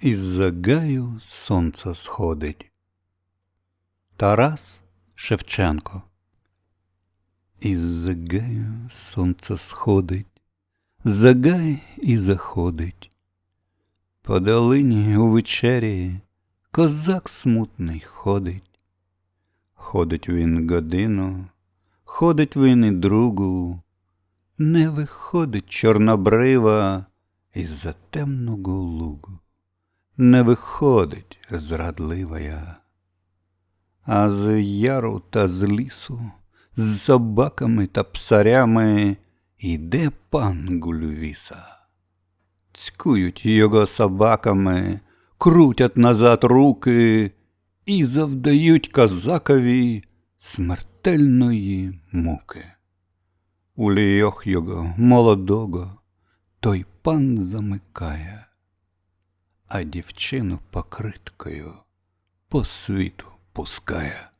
із-за гаю сонце сходить. Тарас Шевченко. Із-за гаю сонце сходить, за гай і заходить. По долині у вечері козак смутний ходить. Ходить він годину, ходить він і другу, не виходить чорнобрива із-за темного лугу, не виходить зрадливая. А з яру та з лісу, з собаками та псарями йде пан Гульвіса. Цькують його собаками, крутять назад руки і завдають козакові смертельної муки. У його молодого той пан замикає, а дівчину покриткою по світу пускає.